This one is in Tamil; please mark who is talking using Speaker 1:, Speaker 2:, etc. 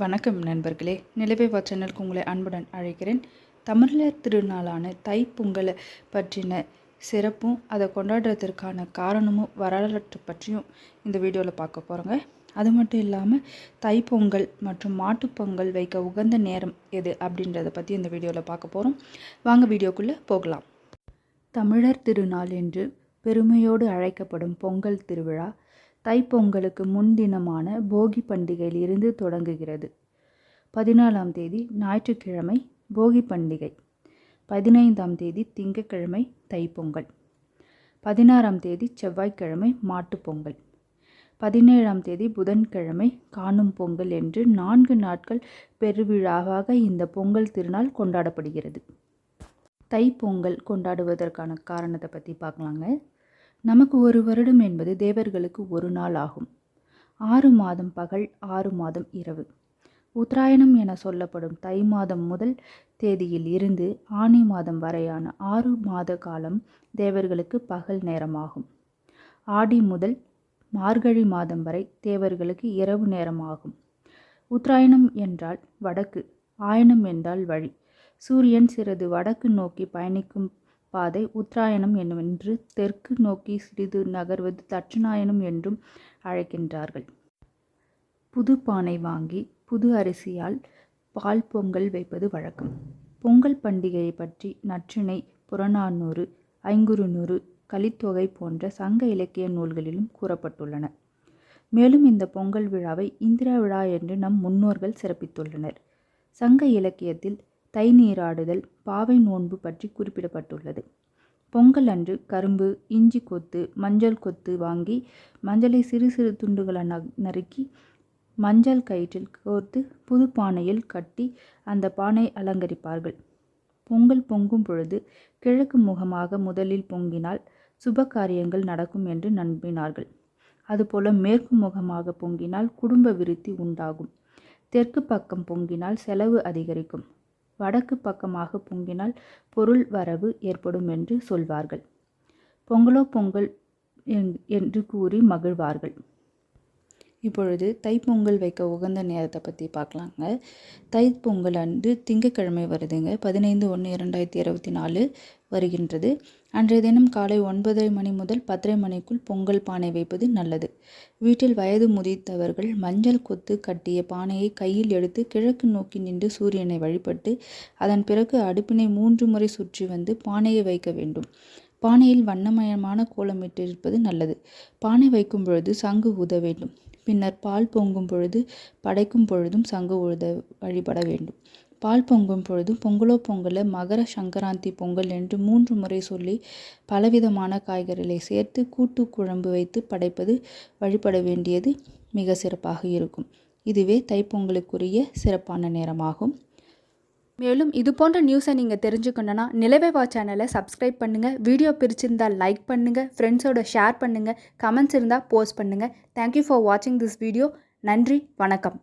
Speaker 1: வணக்கம் நண்பர்களே. நிலவேவா சேனலுக்கு உங்களை அன்புடன் அழைக்கிறேன். தமிழர் திருநாளான தைப்பொங்கலை பற்றின சிறப்பும் அதை கொண்டாடுறதற்கான காரணமும் வரலாற்று பற்றியும் இந்த வீடியோவில் பார்க்க போகிறோங்க அது மட்டும் இல்லாமல் தைப்பொங்கல் மற்றும் மாட்டுப்பொங்கல் வைக்க உகந்த நேரம் எது அப்படின்றத பற்றி இந்த வீடியோவில் பார்க்க போகிறோம் வாங்க வீடியோக்குள்ளே போகலாம். தமிழர் திருநாள் என்று பெருமையோடு அழைக்கப்படும் பொங்கல் திருவிழா தைப்பொங்கலுக்கு முன்தினமான போகி பண்டிகையில் இருந்து தொடங்குகிறது. பதினாலாம் தேதி ஞாயிற்றுக்கிழமை போகி பண்டிகை. பதினைந்தாம் தேதி திங்கட்கிழமை தைப்பொங்கல். பதினாறாம் தேதி செவ்வாய்க்கிழமை மாட்டுப்பொங்கல். பதினேழாம் தேதி புதன்கிழமை காணும் பொங்கல் என்று நான்கு நாட்கள் பெருவிழாவாக இந்த பொங்கல் திருநாள் கொண்டாடப்படுகிறது. தைப்பொங்கல் கொண்டாடுவதற்கான காரணத்தை பற்றி பார்க்கலாங்க. நமக்கு ஒரு வருடம் என்பது தேவர்களுக்கு ஒரு நாள் ஆகும். ஆறு மாதம் பகல் ஆறு மாதம் இரவு. உத்தராயணம் என சொல்லப்படும் தை மாதம் முதல் தேதியில் இருந்து ஆனி மாதம் வரையான ஆறு மாத காலம் தேவர்களுக்கு பகல் நேரமாகும். ஆடி முதல் மார்கழி மாதம் வரை தேவர்களுக்கு இரவு நேரமாகும். உத்தராயணம் என்றால் வடக்கு ஆயனம் என்றால் வழி. சூரியன் சிறிது வடக்கு நோக்கி பயணிக்கும் பாதை உத்தராயணம் என்று தெற்கு நோக்கி சிறிது நகர்வது தட்சிணாயனம் என்றும் அழைக்கின்றார்கள். புது பானை வாங்கி புது அரிசியால் பால் பொங்கல் வைப்பது வழக்கம். பொங்கல் பண்டிகையை பற்றி நற்றிணை புறநானூறு ஐங்குறுநூறு கலித்தொகை போன்ற சங்க இலக்கிய நூல்களிலும் கூறப்பட்டுள்ளன. மேலும் இந்த பொங்கல் விழாவை இந்திரா விழா என்று நம் முன்னோர்கள் சிறப்பித்துள்ளனர். சங்க இலக்கியத்தில் தை நீராடுதல் பாவை நோன்பு பற்றி குறிப்பிடப்பட்டுள்ளது. பொங்கல் அன்று கரும்பு இஞ்சி கொத்து மஞ்சள் கொத்து வாங்கி மஞ்சளை சிறு சிறு துண்டுகளை நறுக்கி மஞ்சள் கயிற்றில் கோர்த்து புது பானையில் கட்டி அந்த பானை அலங்கரிப்பார்கள். பொங்கல் பொங்கும் பொழுது கிழக்கு முகமாக முதலில் பொங்கினால் சுப காரியங்கள் நடக்கும் என்று நம்பினார்கள். அதுபோல மேற்கு முகமாக பொங்கினால் குடும்ப விருத்தி உண்டாகும். தெற்கு பக்கம் பொங்கினால் செலவு அதிகரிக்கும். வடக்கு பக்கமாக பொங்கினால் பொருள் வரவு ஏற்படும் என்று சொல்வார்கள். பொங்கலோ பொங்கல் என்று கூறி மகிழ்வார்கள். இப்பொழுது தைப்பொங்கல் வைக்க உகந்த நேரத்தை பற்றி பார்க்கலாங்க. தைப்பொங்கல் அன்று திங்கக்கிழமை வருதுங்க. பதினைந்து ஒன்று இரண்டாயிரத்தி இருபத்தி நாலு வருகின்றது. அன்றைய தினம் காலை ஒன்பதரை மணி முதல் பத்தரை மணிக்குள் பொங்கல் பானை வைப்பது நல்லது. வீட்டில் வயது முதித்தவர்கள் மஞ்சள் கொத்து கட்டிய பானையை கையில் எடுத்து கிழக்கு நோக்கி நின்று சூரியனை வழிபட்டு அதன் பிறகு அடுப்பினை மூன்று முறை சுற்றி வந்து பானையை வைக்க வேண்டும். பானையில் வண்ணமயமான கோலமிட்டிருப்பது நல்லது. பானை வைக்கும் பொழுது சங்கு ஊத வேண்டும். பின்னர் பால் பொங்கும் பொழுது படைக்கும் பொழுதும் சங்கு உழுத வழிபட வேண்டும். பால் பொங்கும் பொழுது பொங்கலோ பொங்கல மகர சங்கராந்தி பொங்கல் என்று மூன்று முறை சொல்லி பலவிதமான காய்கறிகளை சேர்த்து கூட்டு குழம்பு வைத்து படைப்பது வழிபட வேண்டியது மிக சிறப்பாக இருக்கும். இதுவே தைப்பொங்கலுக்குரிய சிறப்பான நேரமாகும்.
Speaker 2: மேலும் இது போன்ற நியூஸை நீங்கள் தெரிஞ்சுக்கணுன்னா நிலவேவா சேனலை சப்ஸ்கிரைப் பண்ணுங்கள் வீடியோ பிரிச்சிருந்தால் லைக் பண்ணுங்கள் ஃப்ரெண்ட்ஸோட ஷேர் பண்ணுங்கள் கமெண்ட்ஸ் இருந்தால் போஸ்ட் பண்ணுங்கள் தேங்க்யூ ஃபார் வாட்சிங் திஸ் வீடியோ நன்றி. வணக்கம்.